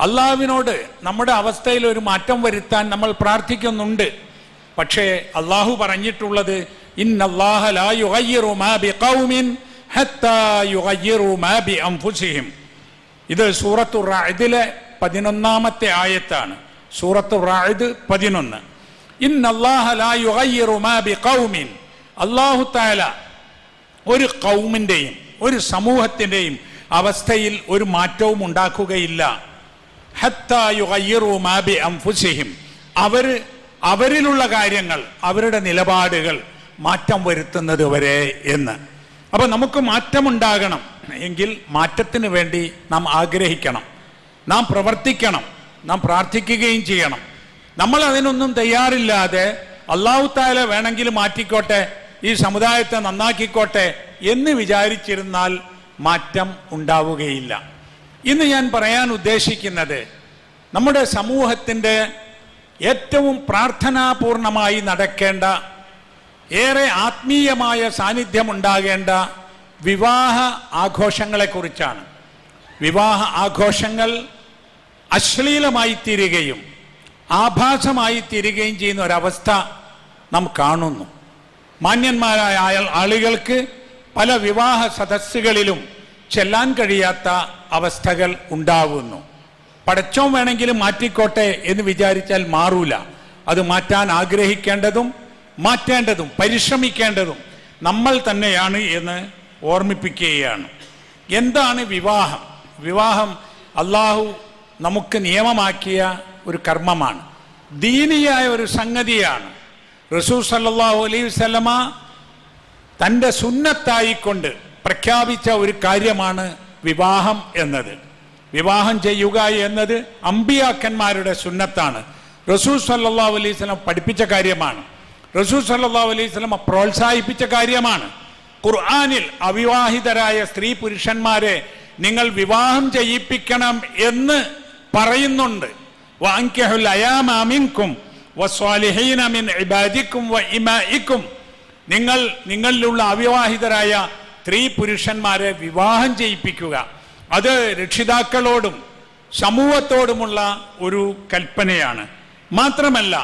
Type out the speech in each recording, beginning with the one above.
അള്ളാഹുവിനോട് നമ്മുടെ അവസ്ഥയിൽ ഒരു മാറ്റം വരുത്താൻ നമ്മൾ പ്രാർത്ഥിക്കുന്നുണ്ട്. പക്ഷേ അള്ളാഹു പറഞ്ഞിട്ടുള്ളത് ഇത് സൂറത്തു റായിദിലെ പതിനൊന്നാമത്തെ ആയത്താണ്. സൂറത്തു റായിദ് പതിനൊന്ന്. ഇന്നല്ലാഹ അള്ളാഹു താല ഒരു കൗമിന്റെയും ഒരു സമൂഹത്തിന്റെയും അവസ്ഥയിൽ ഒരു മാറ്റവും ഉണ്ടാക്കുകയില്ല. അവർ അവരിലുള്ള കാര്യങ്ങൾ അവരുടെ നിലപാടുകൾ മാറ്റം വരുത്തുന്നത് വരെ എന്ന്. അപ്പൊ നമുക്ക് മാറ്റമുണ്ടാകണം. എങ്കിൽ മാറ്റത്തിന് വേണ്ടി നാം ആഗ്രഹിക്കണം. നാം പ്രവർത്തിക്കണം. നാം പ്രാർത്ഥിക്കുകയും ചെയ്യണം. നമ്മൾ അതിനൊന്നും തയ്യാറില്ലാതെ അള്ളാഹു താല വേണമെങ്കിൽ മാറ്റിക്കോട്ടെ ഈ സമുദായത്തെ നന്നാക്കിക്കോട്ടെ എന്ന് വിചാരിച്ചിരുന്നാൽ മാറ്റം ഉണ്ടാവുകയില്ല. ഇന്ന് ഞാൻ പറയാൻ ഉദ്ദേശിക്കുന്നത് നമ്മുടെ സമൂഹത്തിന്റെ ഏറ്റവും പ്രാർത്ഥനാപൂർണമായി നടക്കേണ്ട ഏറെ ആത്മീയമായ സാന്നിധ്യമുണ്ടാകേണ്ട വിവാഹ ആഘോഷങ്ങളെക്കുറിച്ചാണ്. വിവാഹ ആഘോഷങ്ങൾ അശ്ലീലമായി തീരുകയും ആഭാസമായി തീരുകയും ചെയ്യുന്ന ഒരവസ്ഥ നാം കാണുന്നു. മാന്യന്മാരായ ആളുകൾക്ക് പല വിവാഹ സദസ്സുകളിലും ചെല്ലാൻ കഴിയാത്ത അവസ്ഥകൾ ഉണ്ടാവുന്നു. പടച്ചോം വേണമെങ്കിലും മാറ്റിക്കോട്ടെ എന്ന് വിചാരിച്ചാൽ മാറൂല. അത് മാറ്റാൻ ആഗ്രഹിക്കേണ്ടതും മാറ്റേണ്ടതും പരിശ്രമിക്കേണ്ടതും നമ്മൾ തന്നെയാണ് എന്ന് ഓർമ്മിപ്പിക്കുകയാണ്. എന്താണ് വിവാഹം? വിവാഹം അള്ളാഹു നമുക്ക് നിയമമാക്കിയ ഒരു കർമ്മമാണ്. ദീനിയായ ഒരു സംഗതിയാണ്. റസൂൽ സല്ലല്ലാഹു അലൈഹി തന്റെ സുന്നത്തായിക്കൊണ്ട് പ്രഖ്യാപിച്ച ഒരു കാര്യമാണ് വിവാഹം എന്നത്. വിവാഹം ചെയ്യുക എന്നത് അമ്പിയാക്കന്മാരുടെ സുന്നത്താണ്. റസൂൽ സല്ലാ അലൈഹി വസല്ലം പഠിപ്പിച്ച കാര്യമാണ്. റസൂൽ സല്ലാ അലൈഹി വസല്ലം പ്രോത്സാഹിപ്പിച്ച കാര്യമാണ്. ഖുർആാനിൽ അവിവാഹിതരായ സ്ത്രീ പുരുഷന്മാരെ നിങ്ങൾ വിവാഹം ചെയ്യിപ്പിക്കണം എന്ന് പറയുന്നുണ്ട്. നിങ്ങൾ നിങ്ങളിലുള്ള അവിവാഹിതരായ സ്ത്രീ പുരുഷന്മാരെ വിവാഹം ചെയ്യിപ്പിക്കുക. അത് രക്ഷിതാക്കളോടും സമൂഹത്തോടുമുള്ള ഒരു കൽപ്പനയാണ്. മാത്രമല്ല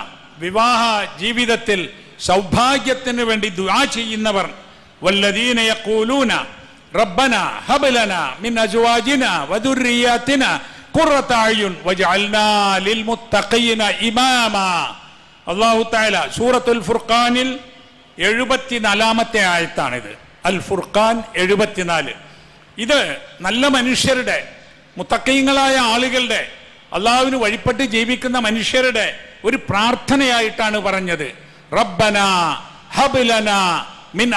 വിവാഹ ജീവിതത്തിൽ സൗഭാഗ്യത്തിന് വേണ്ടി ദുആ ചെയ്യുന്നവർ വല്ലദീന യഖൂലൂന റബ്ബന ഹബലന ലനാ മിൻ അസ്വാജിന വദുർരിയാതിന ഖുറത അയുൻ വജഅൽനാ ലിൽമുത്തഖീന ഇമാമാ. അല്ലാഹു തആല സൂറത്തുൽ ഫുർഖാനിൽ എഴുപത്തിനാലാമത്തെ ആയത്താണിത്. അൽ ഫുർഖാൻ എഴുപത്തിനാല്. ഇത് നല്ല മനുഷ്യരുടെ മുത്തക്കൈങ്ങളായ ആളുകളുടെ അള്ളാഹുവിന് വഴിപ്പെട്ട് ജീവിക്കുന്ന മനുഷ്യരുടെ ഒരു പ്രാർത്ഥനയായിട്ടാണ് പറഞ്ഞത്. റബ്ബന ഹബ്ലന മിൻ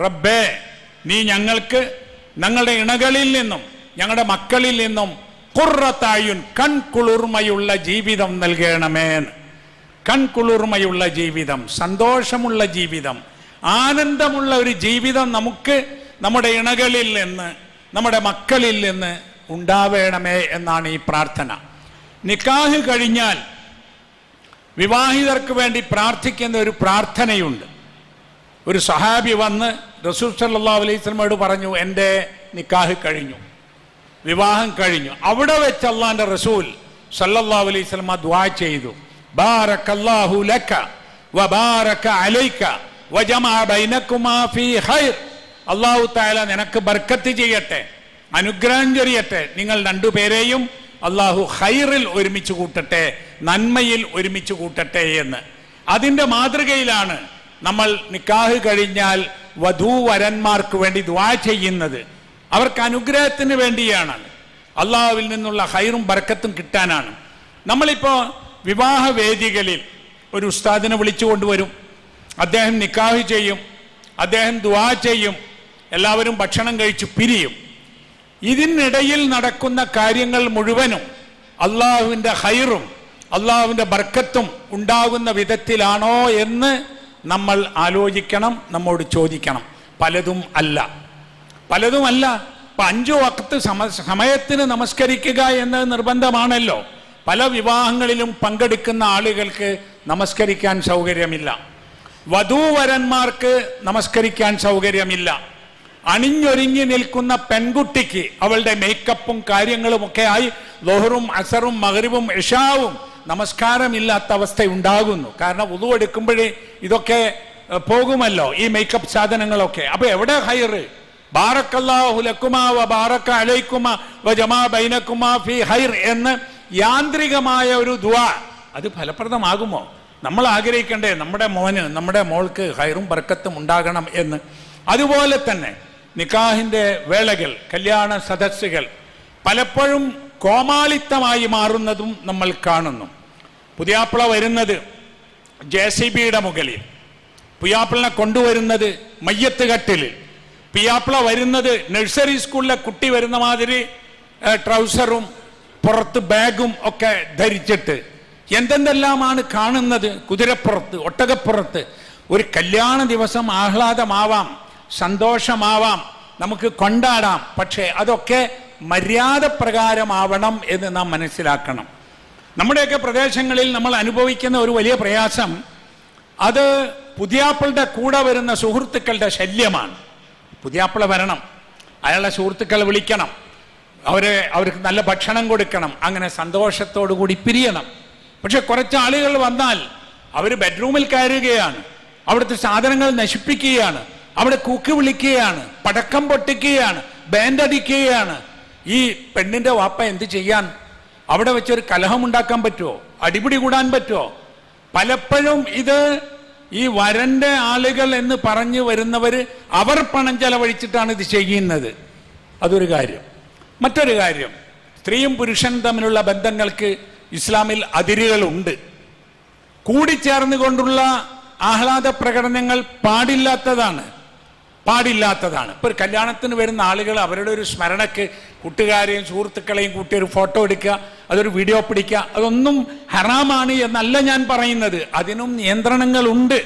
റബ്ബേ നീ ഞങ്ങൾക്ക് ഞങ്ങളുടെ ഇണകളിൽ നിന്നും ഞങ്ങളുടെ മക്കളിൽ നിന്നും കുറത്തായുൻ കൺകുളിർമയുള്ള ജീവിതം നൽകണമേ കൺകുളിർമയുള്ള ജീവിതം സന്തോഷമുള്ള ജീവിതം ആനന്ദമുള്ള ഒരു ജീവിതം നമുക്ക് നമ്മുടെ ഇണകളിൽ നിന്ന് നമ്മുടെ മക്കളിൽ നിന്ന് ഉണ്ടാവേണമേ എന്നാണ് ഈ പ്രാർത്ഥന. നിക്കാഹ് കഴിഞ്ഞാൽ വിവാഹിതർക്ക് വേണ്ടി പ്രാർത്ഥിക്കുന്ന ഒരു പ്രാർത്ഥനയുണ്ട്. ഒരു സഹാബി വന്ന് റസൂൽ സല്ലാ അലൈസ്മയോട് പറഞ്ഞു എന്റെ നിക്കാഹ് കഴിഞ്ഞു. വിവാഹം കഴിഞ്ഞു. അവിടെ വെച്ച് അള്ളാന്റെ റസൂൽ അലൈഹി സ്വലമ ദ്വാ ചെയ്തു. ബാറക്കല്ലാഹു ലക വബാരക അലൈക വജമഅ ബൈനകുമാ ഫീ ഖൈർ. അല്ലാഹു തആല നിനക്ക് ബർക്കത്ത് ചെയ്യട്ടെ അനുഗ്രഹം ചൊരിയട്ടെ. നിങ്ങൾ രണ്ടുപേരെയും അള്ളാഹു ഹൈറിൽ ഒരുമിച്ച് കൂട്ടട്ടെ നന്മയിൽ ഒരുമിച്ച് കൂട്ടട്ടെ എന്ന്. അതിന്റെ മാതൃകയിലാണ് നമ്മൾ നിക്കാഹ് കഴിഞ്ഞാൽ വധൂവരന്മാർക്ക് വേണ്ടി ദ്വാ ചെയ്യുന്നത്. അവർക്ക് അനുഗ്രഹത്തിന് വേണ്ടിയാണ്. അള്ളാഹുവിൽ നിന്നുള്ള ഹൈറും ബർക്കത്തും കിട്ടാനാണ്. നമ്മളിപ്പോൾ വിവാഹ വേദികളിൽ ഒരു ഉസ്താദിനെ വിളിച്ചു കൊണ്ടുവരും അദ്ദേഹം നിക്കാഹ് ചെയ്യും അദ്ദേഹം ദുവാ ചെയ്യും എല്ലാവരും ഭക്ഷണം കഴിച്ച് പിരിയും. ഇതിനിടയിൽ നടക്കുന്ന കാര്യങ്ങൾ മുഴുവനും അള്ളാഹുവിന്റെ ഹൈറും അള്ളാഹുവിന്റെ ബർക്കത്തും ഉണ്ടാകുന്ന വിധത്തിലാണോ എന്ന് നമ്മൾ ആലോചിക്കണം നമ്മോട് ചോദിക്കണം. പലതും അല്ല. പലതുമല്ല അപ്പൊ അഞ്ചു വക്കത്ത് സമ സമയത്തിന് നമസ്കരിക്കുക എന്നത് നിർബന്ധമാണല്ലോ. പല വിവാഹങ്ങളിലും പങ്കെടുക്കുന്ന ആളുകൾക്ക് നമസ്കരിക്കാൻ സൗകര്യമില്ല. വധൂവരന്മാർക്ക് നമസ്കരിക്കാൻ സൗകര്യമില്ല. അണിഞ്ഞൊരുങ്ങി നിൽക്കുന്ന പെൺകുട്ടിക്ക് അവളുടെ മേക്കപ്പും കാര്യങ്ങളും ഒക്കെ ആയി ലോഹറും അസറും മകരിവും ഇഷാവും നമസ്കാരമില്ലാത്ത അവസ്ഥ ഉണ്ടാകുന്നു. കാരണം ഉതു എടുക്കുമ്പോഴേ ഇതൊക്കെ പോകുമല്ലോ ഈ മേക്കപ്പ് സാധനങ്ങളൊക്കെ. അപ്പൊ എവിടെ ഹയർ ബാറക്കല്ലാഹുലക്കുമാ വ ബാറക്ക അലൈക്കുമ വ ജമാ ബൈനക്കുമാ ഫി ഹൈർ എന്ന് യാന്ത്രികമായ ഒരു ദുആ. അത് ഫലപ്രദമാകുമോ? നമ്മൾ ആഗ്രഹിക്കേണ്ടേ നമ്മുടെ മോന് നമ്മുടെ മോൾക്ക് ഹൈറും ബർക്കത്തും ഉണ്ടാകണം എന്ന്. അതുപോലെ തന്നെ നിക്കാഹിന്റെ വേളകൾ കല്യാണ സദസ്സുകൾ പലപ്പോഴും കോമാളിത്തമായി മാറുന്നതും നമ്മൾ കാണുന്നു. പുതിയാപ്പിള വരുന്നത് ജെ സി ബിയുടെ മുകളിൽ. പുയ്യാപ്പിളിനെ കൊണ്ടുവരുന്നത് മയ്യത്ത് കട്ടിലിൽ പിയാപ്പിള വരുന്നത് നഴ്സറി സ്കൂളിലെ കുട്ടി വരുന്ന മാതിരി ട്രൗസറും പുറത്ത് ബാഗും ഒക്കെ ധരിച്ചിട്ട് എന്തെന്തെല്ലാമാണ് കാണുന്നത്? കുതിരപ്പുറത്ത് ഒട്ടകപ്പുറത്ത്. ഒരു കല്യാണ ദിവസം ആഹ്ലാദമാവാം സന്തോഷമാവാം നമുക്ക് കൊണ്ടാടാം. പക്ഷേ അതൊക്കെ മര്യാദ പ്രകാരമാവണം എന്ന് നാം മനസ്സിലാക്കണം. നമ്മുടെയൊക്കെ പ്രദേശങ്ങളിൽ നമ്മൾ അനുഭവിക്കുന്ന ഒരു വലിയ പ്രയാസം അത് പുതിയാപ്പിളുടെ കൂടെ വരുന്ന സുഹൃത്തുക്കളുടെ ശല്യമാണ്. പുതിയാപ്പിള വരണം. അയാളുടെ സുഹൃത്തുക്കളെ വിളിക്കണം. അവരെ അവർക്ക് നല്ല ഭക്ഷണം കൊടുക്കണം അങ്ങനെ സന്തോഷത്തോടു കൂടി പിരിയണം. പക്ഷെ കുറച്ച് ആളുകൾ വന്നാൽ അവർ ബെഡ്റൂമിൽ കയറുകയാണ് അവിടുത്തെ സാധനങ്ങൾ നശിപ്പിക്കുകയാണ് അവിടെ കൂക്ക് വിളിക്കുകയാണ് പടക്കം പൊട്ടിക്കുകയാണ് ബാൻഡ് അടിക്കുകയാണ് ഈ പെണ്ണിന്റെ വാപ്പ എന്ത് ചെയ്യാൻ? അവിടെ വെച്ചൊരു കലഹം ഉണ്ടാക്കാൻ പറ്റുമോ അടിപിടി കൂടാൻ പറ്റുമോ പലപ്പോഴും ഇത് ഈ വരന്റെ ആളുകൾ എന്ന് പറഞ്ഞു വരുന്നവര് അവർ പണം ചെലവഴിച്ചിട്ടാണ് ഇത് ചെയ്യുന്നത്. അതൊരു കാര്യം. മറ്റൊരു കാര്യം. സ്ത്രീയും പുരുഷനും തമ്മിലുള്ള ബന്ധങ്ങൾക്ക് ഇസ്ലാമിൽ അതിരുകളുണ്ട്. കൂടിച്ചേർന്നുകൊണ്ടുള്ള ആഹ്ലാദ പ്രകടനങ്ങൾ പാടില്ലാത്തതാണ്. പാടില്ലാത്തതാണ്. ഇപ്പൊ ഒരു കല്യാണത്തിന് വരുന്ന ആളുകൾ അവരുടെ ഒരു സ്മരണക്ക് കൂട്ടുകാരെയും സുഹൃത്തുക്കളെയും കൂട്ടി ഒരു ഫോട്ടോ എടുക്കുക അതൊരു വീഡിയോ പിടിക്കുക അതൊന്നും ഹറാമാണ് എന്നല്ല ഞാൻ പറയുന്നത്. അതിനും നിയന്ത്രണങ്ങളുണ്ട്.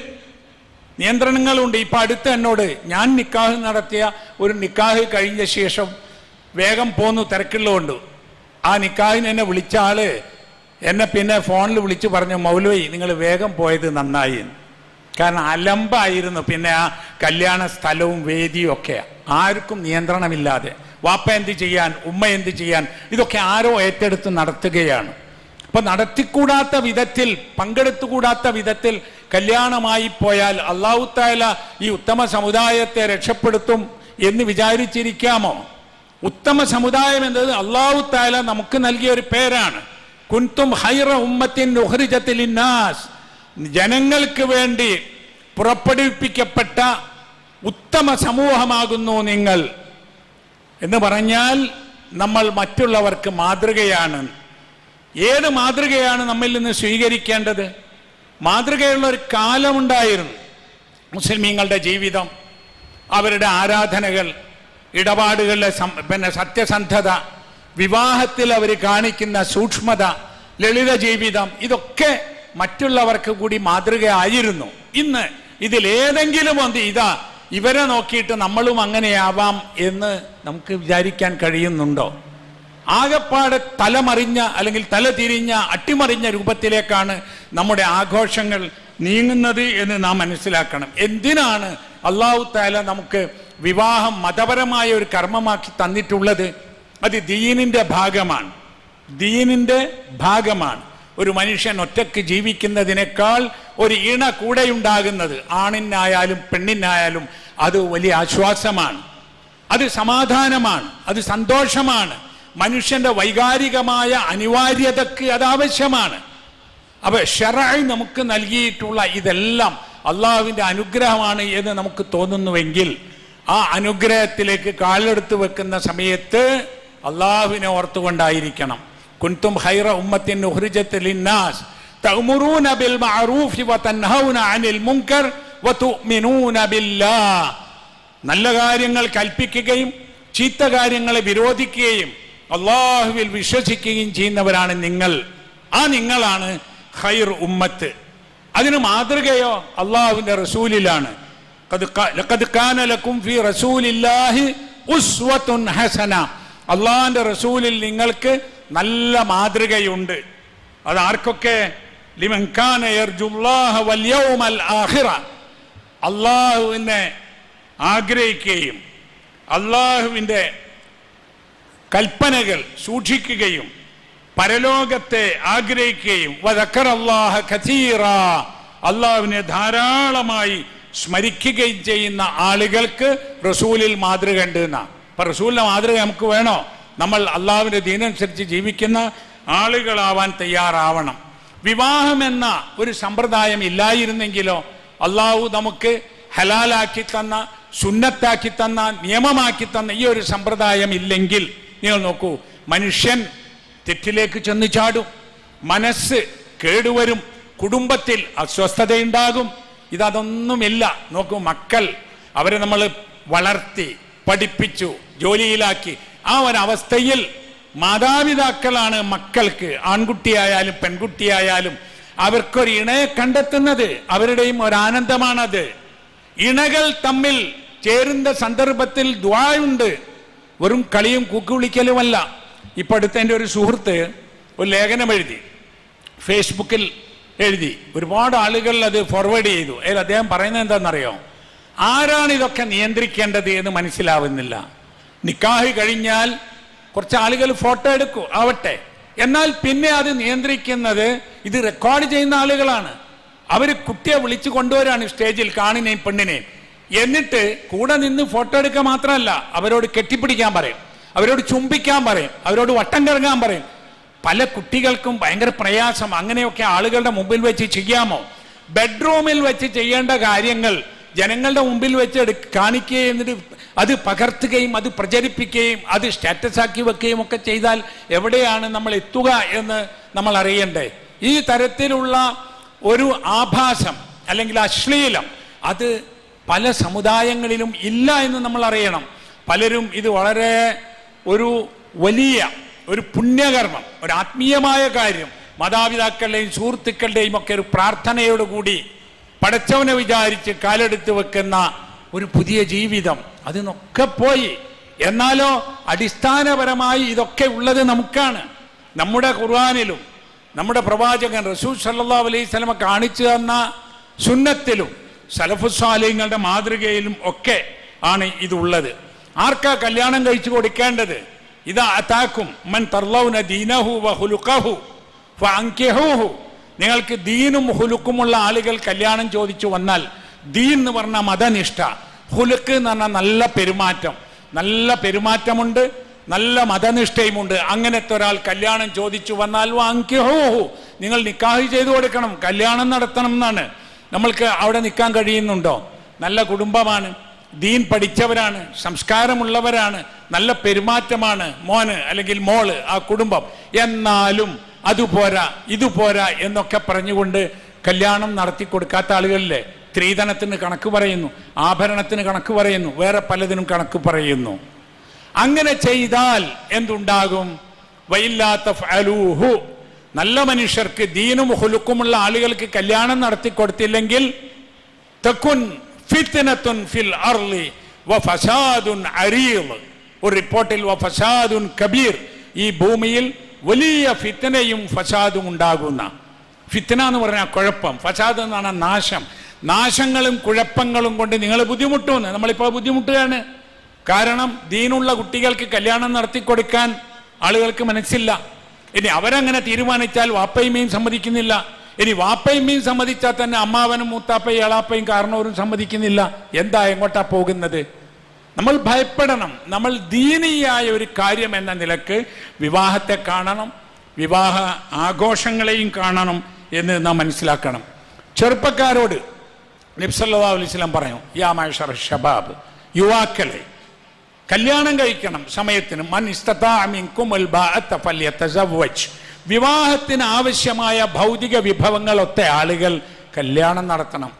നിയന്ത്രണങ്ങളുണ്ട്. ഇപ്പൊ അടുത്ത് എന്നോട് ഞാൻ നിക്കാഹ് നടത്തിയ ഒരു നിക്കാഹ് കഴിഞ്ഞ ശേഷം വേഗം പോന്നു തിരക്കുള്ളതുകൊണ്ട് ആ നിക്കാഹിന് എന്നെ വിളിച്ച ആൾ എന്നെ പിന്നെ ഫോണിൽ വിളിച്ച് പറഞ്ഞു മൗലവി നിങ്ങൾ വേഗം പോയത് നന്നായി എന്ന്." കാരണം അലമ്പായിരുന്നു പിന്നെ ആ കല്യാണ സ്ഥലവും വേദിയും ഒക്കെ. ആർക്കും നിയന്ത്രണമില്ലാതെ. വാപ്പ എന്ത് ചെയ്യാൻ ഉമ്മ എന്ത് ചെയ്യാൻ ഇതൊക്കെ ആരോ ഏറ്റെടുത്ത് നടത്തുകയാണ്. അപ്പൊ നടത്തിക്കൂടാത്ത വിധത്തിൽ പങ്കെടുത്തുകൂടാത്ത വിധത്തിൽ കല്യാണമായി പോയാൽ അള്ളാഹു ഈ ഉത്തമ സമുദായത്തെ രക്ഷപ്പെടുത്തും എന്ന് വിചാരിച്ചിരിക്കാമോ? ഉത്തമ സമുദായം എന്നത് അള്ളാഹു താല നമുക്ക് നൽകിയ ഒരു പേരാണ്. കുൻതും ഹൈറ ഉമ്മത്തിൻ ഉഹ്രിജത്തിൽ ഇന്നാസ്. ജനങ്ങൾക്ക് വേണ്ടി പുറപ്പെടുവിപ്പിക്കപ്പെട്ട ഉത്തമ സമൂഹമാകുന്നു നിങ്ങൾ. എന്ന് പറഞ്ഞാൽ നമ്മൾ മറ്റുള്ളവർക്ക് മാതൃകയാണ്. ഏത് മാതൃകയാണ് നമ്മിൽ നിന്ന് സ്വീകരിക്കേണ്ടത്? മാതൃകയുള്ള ഒരു കാലമുണ്ടായിരുന്നു. മുസ്ലിമീങ്ങളുടെ ജീവിതം അവരുടെ ആരാധനകൾ ഇടപാടുകളിലെ പിന്നെ സത്യസന്ധത വിവാഹത്തിൽ അവർ കാണിക്കുന്ന സൂക്ഷ്മത ലളിത ജീവിതം ഇതൊക്കെ മറ്റുള്ളവർക്ക് കൂടി മാതൃകയായിരുന്നു. ഇന്ന് ഇതിലേതെങ്കിലും ഒന്ന് ഇതാ ഇവരെ നോക്കിയിട്ട് നമ്മളും അങ്ങനെയാവാം എന്ന് നമുക്ക് വിചാരിക്കാൻ കഴിയുന്നുണ്ടോ? ആകപ്പാടെ തലമറിഞ്ഞ അല്ലെങ്കിൽ തല തിരിഞ്ഞ അട്ടിമറിഞ്ഞ രൂപത്തിലേക്കാണ് നമ്മുടെ ആഘോഷങ്ങൾ നീങ്ങുന്നത് എന്ന് നാം മനസ്സിലാക്കണം. എന്തിനാണ് അള്ളാഹു താല നമുക്ക് വിവാഹം മതപരമായ ഒരു കർമ്മമാക്കി തന്നിട്ടുള്ളത് അത് ദീനിന്റെ ഭാഗമാണ്. ദീനിന്റെ ഭാഗമാണ്. ഒരു മനുഷ്യൻ ഒറ്റയ്ക്ക് ജീവിക്കുന്നതിനേക്കാൾ ഒരു ഇണ കൂടെയുണ്ടാകുന്നത് ആണിനായാലും പെണ്ണിനായാലും അത് വലിയ ആശ്വാസമാണ്. അത് സമാധാനമാണ്. അത് സന്തോഷമാണ്. മനുഷ്യന്റെ വൈകാരികമായ അനിവാര്യതക്ക് അത് ആവശ്യമാണ്. അപ്പൊ ഷെറായി നമുക്ക് നൽകിയിട്ടുള്ള ഇതെല്ലാം അള്ളാഹുവിന്റെ അനുഗ്രഹമാണ് എന്ന് നമുക്ക് തോന്നുന്നുവെങ്കിൽ ആ അനുഗ്രഹത്തിലേക്ക് കാലെടുത്ത് വെക്കുന്ന സമയത്ത് അള്ളാഹുവിനെ ഓർത്തുകൊണ്ടായിരിക്കണം. കുൻതും ഹൈറ ഉമ്മത്തിൻ ഉഹ്രിജത്ത് ലിന്നാസ്. തഅ്മുറൂന ബിൽ മഅറൂഫി വതൻഹൗന അനിൽ മുൻകർ വതുഅ്മിനൂന ബില്ലാഹ്. നല്ല കാര്യങ്ങൾ കൽപ്പിക്കുകയും ചീത്ത കാര്യങ്ങളെ വിരോധിക്കുകയും അള്ളാഹുവിൽ വിശ്വസിക്കുകയും ചെയ്യുന്നവരാണ് നിങ്ങൾ. ആ നിങ്ങളാണ് ഖൈർ ഉമ്മത്ത്. അതിന് മാതൃകയോ അള്ളാഹുവിന്റെ റസൂലിലാണ്. അള്ളാഹിന്റെ റസൂലിൽ നിങ്ങൾക്ക് നല്ല മാതൃകയുണ്ട്. അത് ആർക്കൊക്കെ? അള്ളാഹുവിനെ ആഗ്രഹിക്കുകയും അള്ളാഹുവിന്റെ കൽപ്പനകൾ സൂക്ഷിക്കുകയും പരലോകത്തെ ആഗ്രഹിക്കുകയും അള്ളാഹുവിനെ ധാരാളമായി സ്മരിക്കുകയും ചെയ്യുന്ന ആളുകൾക്ക് റസൂലിൽ മാതൃക ഉണ്ട് എന്നാണ് അപ്പൊ റസൂലിന്റെ മാതൃക നമുക്ക് വേണോ? നമ്മൾ അള്ളാഹുവിന്റെ ദീനനുസരിച്ച് ജീവിക്കുന്ന ആളുകളാവാൻ തയ്യാറാവണം. വിവാഹം എന്ന ഒരു സമ്പ്രദായം ഇല്ലായിരുന്നെങ്കിലോ അള്ളാഹു നമുക്ക് ഹലാലാക്കി തന്ന സുന്നത്താക്കി തന്ന നിയമമാക്കി തന്ന ഈ ഒരു സമ്പ്രദായം ഇല്ലെങ്കിൽ നിങ്ങൾ നോക്കൂ മനുഷ്യൻ തെറ്റിലേക്ക് ചെന്ന് ചാടും. മനസ്സ് കേടുവരും. കുടുംബത്തിൽ അസ്വസ്ഥതയുണ്ടാകും. ഇതൊന്നുമില്ല നോക്കൂ മക്കൾ അവരെ നമ്മൾ വളർത്തി പഠിപ്പിച്ചു ജോലിയിലാക്കി. ആ ഒരവസ്ഥയിൽ മാതാപിതാക്കളാണ് മക്കൾക്ക് ആൺകുട്ടിയായാലും പെൺകുട്ടിയായാലും അവർക്കൊരു ഇണയെ കണ്ടെത്തുന്നത്. അവരുടെയും ഒരു ആനന്ദമാണത് ഇണകൾ തമ്മിൽ ചേരുന്ന സന്ദർഭത്തിൽ ദ്വായുണ്ട്. വെറും കളിയും കൂക്കുവിളിക്കലുമല്ല. ഇപ്പൊ അടുത്ത എന്റെ ഒരു സുഹൃത്ത് ഒരു ലേഖനം എഴുതി. ഫേസ്ബുക്കിൽ എഴുതി. ഒരുപാട് ആളുകൾ അത് ഫോർവേഡ് ചെയ്തു. അതിൽ അദ്ദേഹം പറയുന്നത് എന്താണെന്നറിയോ? ആരാണ് ഇതൊക്കെ നിയന്ത്രിക്കേണ്ടത് എന്ന് മനസ്സിലാവുന്നില്ല. നിക്കാഹ് കഴിഞ്ഞാൽ കുറച്ച് ആളുകൾ ഫോട്ടോ എടുക്കൂ ആവട്ടെ. എന്നാൽ പിന്നെ അത് നിയന്ത്രിക്കുന്നത് ഇത് റെക്കോർഡ് ചെയ്യുന്ന ആളുകളാണ്. അവർ കുട്ടിയെ വിളിച്ചു കൊണ്ടുവരാണ് സ്റ്റേജിൽ കാണിനെയും പെണ്ണിനെയും എന്നിട്ട് കൂടെ നിന്ന് ഫോട്ടോ എടുക്കുക മാത്രമല്ല അവരോട് കെട്ടിപ്പിടിക്കാൻ പറയും. അവരോട് ചുംബിക്കാൻ പറയും. അവരോട് വട്ടം കറങ്ങാൻ പറയും. പല കുട്ടികൾക്കും ഭയങ്കര പ്രയാസം. അങ്ങനെയൊക്കെ ആളുകളുടെ മുമ്പിൽ വെച്ച് ചെയ്യാമോ? ബെഡ്റൂമിൽ വെച്ച് ചെയ്യേണ്ട കാര്യങ്ങൾ ജനങ്ങളുടെ മുമ്പിൽ വെച്ച് കാണിക്കുകയും എന്നിട്ട് അത് പകർത്തുകയും അത് പ്രചരിപ്പിക്കുകയും അത് സ്റ്റാറ്റസ് ആക്കി വെക്കുകയും ഒക്കെ ചെയ്താൽ എവിടെയാണ് നമ്മൾ എത്തുക എന്ന് നമ്മൾ അറിയണ്ടേ? ഈ തരത്തിലുള്ള ഒരു ആഭാസം അല്ലെങ്കിൽ അശ്ലീലം അത് പല സമുദായങ്ങളിലും ഇല്ല എന്ന് നമ്മൾ അറിയണം. പലരും ഇത് വളരെ ഒരു വലിയ ഒരു പുണ്യകർമ്മം ഒരു ആത്മീയമായ കാര്യം. മാതാപിതാക്കളുടെയും സുഹൃത്തുക്കളുടെയും ഒക്കെ ഒരു പ്രാർത്ഥനയോടുകൂടി പടച്ചവനെ വിചാരിച്ച് കാലെടുത്ത് വെക്കുന്ന ഒരു പുതിയ ജീവിതം. അതിനൊക്കെ പോയി. എന്നാലോ അടിസ്ഥാനപരമായി ഇതൊക്കെ ഉള്ളത് നമുക്കാണ്. നമ്മുടെ ഖുർആാനിലും നമ്മുടെ പ്രവാചകൻ റസൂൽ സല്ലാ അലൈഹി സ്വലമ കാണിച്ചു തന്ന സുന്നത്തിലും സലഫുസ്വാലയങ്ങളുടെ മാതൃകയിലും ഒക്കെ ആണ് ഇതുള്ളത് ആർക്കാ കല്യാണം കഴിച്ചു കൊടുക്കേണ്ടത്? ഇതാ അതാക്കും മൻ തർലൗന ദീനഹു വ ഹുലുക്കഹു നിങ്ങൾക്ക് ദീനും ഹുലുക്കുമുള്ള ആളുകൾ കല്യാണം ചോദിച്ചു വന്നാൽ ദീൻ എന്ന് പറഞ്ഞ മതനിഷ്ഠ. ഹുലുക്ക് എന്ന് പറഞ്ഞാൽ നല്ല പെരുമാറ്റം. നല്ല പെരുമാറ്റമുണ്ട് നല്ല മതനിഷ്ഠയുമുണ്ട്. അങ്ങനത്തെ ഒരാൾ കല്യാണം ചോദിച്ചു വന്നാൽ വാങ്ങിക്കോഹു നിങ്ങൾ നിക്കാഹ് ചെയ്തു കൊടുക്കണം കല്യാണം നടത്തണം എന്നാണ്. നമ്മൾക്ക് അവിടെ നിൽക്കാൻ കഴിയുന്നുണ്ടോ? നല്ല കുടുംബമാണ്. ദീൻ പഠിച്ചവരാണ് സംസ്കാരമുള്ളവരാണ് നല്ല പെരുമാറ്റമാണ് മോന് അല്ലെങ്കിൽ മോൾ ആ കുടുംബം. എന്നാലും അതുപോരാ ഇതുപോരാ എന്നൊക്കെ പറഞ്ഞുകൊണ്ട് കല്യാണം നടത്തി കൊടുക്കാത്ത ആളുകളിലെ സ്ത്രീധനത്തിന് കണക്ക് പറയുന്നു ആഭരണത്തിന് കണക്ക് പറയുന്നു വേറെ പലതിനും കണക്ക് പറയുന്നു. അങ്ങനെ ചെയ്താൽ എന്തുണ്ടാകും? വൈല്ലാത്ത ഫലൂഹു നല്ല മനുഷ്യർക്ക് ദീനും ഹുലുക്കുമുള്ള ആളുകൾക്ക് കല്യാണം നടത്തി കൊടുത്തില്ലെങ്കിൽ തക്കുൻ ഫിത്നത്തുൻ ഫിൽ അർലി വ ഫസാദുൻ അരീദ്. ഒരു റിപ്പോർട്ടിൽ വ ഫസാദുൻ കബീർ ഈ ഭൂമിയിൽ വലിയ ഫിത്തനയും ഫസാദും ഉണ്ടാകുന്ന. ഫിത്തന എന്ന് പറഞ്ഞാൽ കുഴപ്പം. ഫസാദ് എന്നാണ് നാശം. നാശങ്ങളും കുഴപ്പങ്ങളും കൊണ്ട് നിങ്ങൾ ബുദ്ധിമുട്ടുമെന്ന്. നമ്മളിപ്പോൾ ബുദ്ധിമുട്ടുകയാണ്. കാരണം ദീനുള്ള കുട്ടികൾക്ക് കല്യാണം നടത്തി കൊടുക്കാൻ ആളുകൾക്ക് മനസ്സില്ല. ഇനി അവരങ്ങനെ തീരുമാനിച്ചാൽ വാപ്പയുമേയും സമ്മതിക്കുന്നില്ല. ഇനി വാപ്പയമ്മയും സമ്മതിച്ചാൽ തന്നെ അമ്മാവനും മൂത്താപ്പയും എളാപ്പയും കാരണവരും സമ്മതിക്കുന്നില്ല. എന്താ എങ്ങോട്ടാ പോകുന്നത്? നമ്മൾ ഭയപ്പെടണം. നമ്മൾ ദീനീയായ ഒരു കാര്യം എന്ന നിലയ്ക്ക് വിവാഹത്തെ കാണണം വിവാഹ ആഘോഷങ്ങളെയും കാണണം എന്ന് നാം മനസ്സിലാക്കണം. ചെറുപ്പക്കാരോട് നബ്സല്ലാ പറയും യാ ഷബാബ് യുവാക്കളെ കല്യാണം കഴിക്കണം സമയത്തിന്. മൻ ഇസ്തതാ ഫല്യതസവ്വജ് വിവാഹത്തിന് ആവശ്യമായ ഭൗതിക വിഭവങ്ങളൊത്ത ആളുകൾ കല്യാണം നടത്തണം.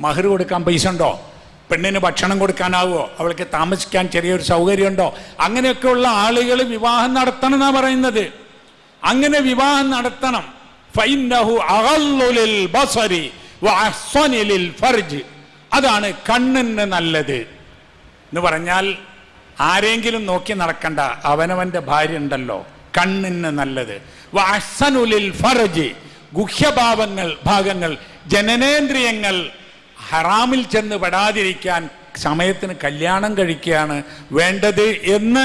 മഹർ കൊടുക്കാൻ പൈസ ഉണ്ടോ? പെണ്ണിന് ഭക്ഷണം കൊടുക്കാനാവോ? അവൾക്ക് താമസിക്കാൻ ചെറിയൊരു സൗകര്യമുണ്ടോ? അങ്ങനെയൊക്കെയുള്ള ആളുകൾ വിവാഹം നടത്തണം എന്നാ പറയുന്നത്. അങ്ങനെ വിവാഹം നടത്തണം. ഫർജ്. അതാണ് കണ്ണിന് നല്ലത്. എന്ന് പറഞ്ഞാൽ ആരെങ്കിലും നോക്കി നടക്കണ്ട. അവനവന്റെ ഭാര്യ ഉണ്ടല്ലോ. കണ്ണിന് നല്ലത്. ഫർജ്. ഗുഹ്യഭാവങ്ങൾ ഭാഗങ്ങൾ ജനനേന്ദ്രിയങ്ങൾ ഹറാമിൽ ചെന്ന് പെടാതിരിക്കാൻ സമയത്തിന് കല്യാണം കഴിക്കുകയാണ് വേണ്ടത് എന്ന്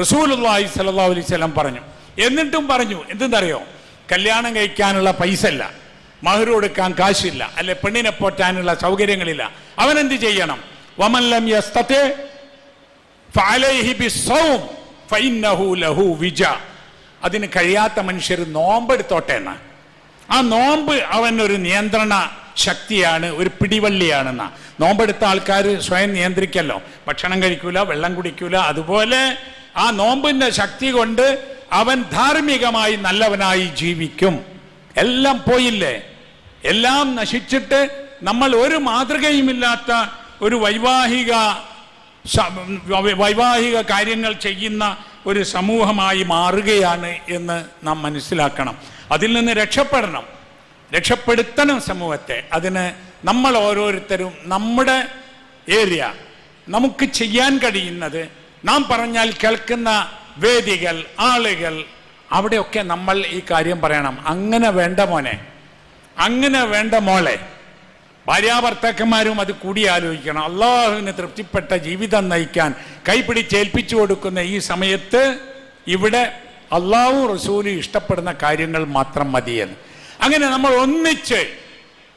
റസൂലുള്ളാഹി സ്വല്ലല്ലാഹു അലൈഹി വസല്ലം പറഞ്ഞു. എന്നിട്ടും പറഞ്ഞു എന്തെന്നറിയോ? കല്യാണം കഴിക്കാനുള്ള പൈസ ഇല്ല മഹർ കൊടുക്കാൻ കാശില്ല. അല്ലെ പെണ്ണിനെ പോറ്റാനുള്ള സൗകര്യങ്ങളില്ല. അവൻ എന്ത് ചെയ്യണം? വമല്ലം യസ്തത്തെ ഫഅലൈഹി ബിസൗം ഫഇന്നഹു ലഹു വിജ. അതിന് കഴിയാത്ത മനുഷ്യർ നോമ്പെടുത്തോട്ടെ എന്നാ. ആ നോമ്പ് അവൻ ഒരു നിയന്ത്രണ ശക്തിയാണ് ഒരു പിടിവള്ളിയാണെന്ന. നോമ്പെടുത്ത ആൾക്കാർ സ്വയം നിയന്ത്രിക്കല്ലോ. ഭക്ഷണം കഴിക്കൂല വെള്ളം കുടിക്കൂല. അതുപോലെ ആ നോമ്പിന്റെ ശക്തി കൊണ്ട് അവൻ ധാർമ്മികമായി നല്ലവനായി ജീവിക്കും. എല്ലാം പോയില്ലേ? എല്ലാം നശിച്ചിട്ട് നമ്മൾ ഒരു മാതൃകയുമില്ലാത്ത ഒരു വൈവാഹിക വൈവാഹിക കാര്യങ്ങൾ ചെയ്യുന്ന ഒരു സമൂഹമായി മാറുകയാണ് എന്ന് നാം മനസ്സിലാക്കണം. അതിൽ നിന്ന് രക്ഷപ്പെടണം. രക്ഷപ്പെടുത്തണം സമൂഹത്തെ. അതിന് നമ്മൾ ഓരോരുത്തരും നമ്മുടെ ഏരിയ നമുക്ക് ചെയ്യാൻ കഴിയുന്നത് നാം പറഞ്ഞാൽ കേൾക്കുന്ന വേദികൾ ആളുകൾ അവിടെയൊക്കെ നമ്മൾ ഈ കാര്യം പറയണം. അങ്ങനെ വേണ്ട മോനെ. അങ്ങനെ വേണ്ട മോളെ. ഭാര്യാഭർത്താക്കന്മാരും അത് കൂടിയാലോചിക്കണം. അള്ളാഹുവിന് തൃപ്തിപ്പെട്ട ജീവിതം നയിക്കാൻ കൈപിടിച്ചേൽപ്പിച്ചു കൊടുക്കുന്ന ഈ സമയത്ത് ഇവിടെ അള്ളാഹു റസൂലി ഇഷ്ടപ്പെടുന്ന കാര്യങ്ങൾ മാത്രം മതിയെന്ന്. അങ്ങനെ നമ്മൾ ഒന്നിച്ച്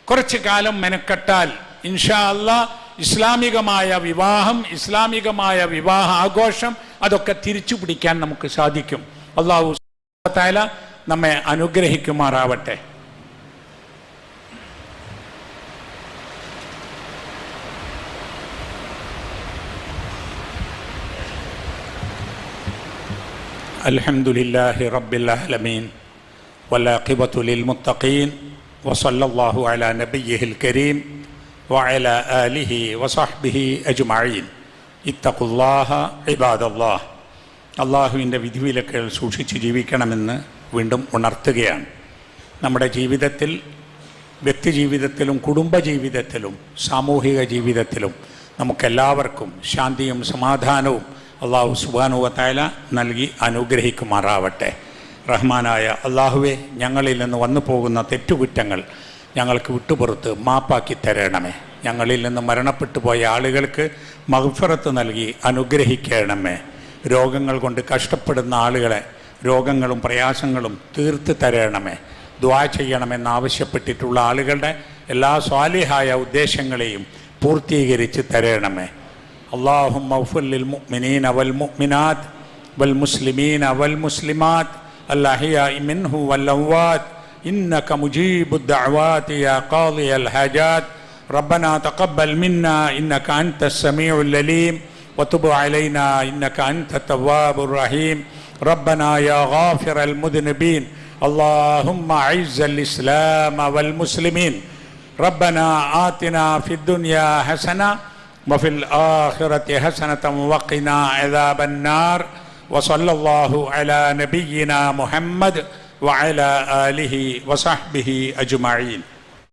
കുറച്ചു കാലം മെനക്കെട്ടാൽ ഇൻഷാ അല്ലാ ഇസ്ലാമികമായ വിവാഹം ഇസ്ലാമികമായ വിവാഹ ആഘോഷം അതൊക്കെ തിരിച്ചു പിടിക്കാൻ നമുക്ക് സാധിക്കും. അള്ളാഹു നമ്മെ അനുഗ്രഹിക്കുമാറാവട്ടെ. الحمد لله رب العالمين والعاقبة للمتقين وصلى الله على نبيه الكريم وعلى آله وصحبه أجمعين اتقوا الله عباد الله അള്ളാഹുവിൻ്റെ വിധിവിലക്കുകൾ സൂക്ഷിച്ച് ജീവിക്കണമെന്ന് വീണ്ടും ഉണർത്തുകയാണ് നമ്മുടെ ജീവിതത്തിൽ വ്യക്തിജീവിതത്തിലും കുടുംബജീവിതത്തിലും സാമൂഹിക ജീവിതത്തിലും നമുക്കെല്ലാവർക്കും ശാന്തിയും സമാധാനവും അള്ളാഹു സുബാനുവത്തായ നൽകി അനുഗ്രഹിക്കുമാറാവട്ടെ. റഹ്മാനായ അള്ളാഹുവെ ഞങ്ങളിൽ നിന്ന് വന്നു പോകുന്ന തെറ്റുകുറ്റങ്ങൾ ഞങ്ങൾക്ക് വിട്ടുപുറത്ത് മാപ്പാക്കി തരണമേ. ഞങ്ങളിൽ നിന്ന് മരണപ്പെട്ടു പോയ ആളുകൾക്ക് മഹഫറത്ത് നൽകി അനുഗ്രഹിക്കണമേ. രോഗങ്ങൾ കൊണ്ട് കഷ്ടപ്പെടുന്ന ആളുകളെ രോഗങ്ങളും പ്രയാസങ്ങളും തീർത്ത് തരണമേ. ദ്വാ ചെയ്യണമെന്ന് ആവശ്യപ്പെട്ടിട്ടുള്ള ആളുകളുടെ എല്ലാ സ്വാലിഹായ ഉദ്ദേശങ്ങളെയും പൂർത്തീകരിച്ച് തരണമേ. اللهم اغفر للمؤمنين والمؤمنات والمسلمين والمسلمات الأحياء منه والأموات. إنك مجيب الدعوات يا قاضي الحاجات. ربنا تقبل منا إنك أنت السميع العليم. وتب علينا إنك أنت التواب الرحيم. ربنا يا غافر المذنبين. اللهم أعز الإسلام والمسلمين. ربنا آتنا في الدنيا حسنة وفي الآخرة حسنة وقنا عذاب النار وصلى الله على نبينا محمد وعلى آله وصحبه أجمعين.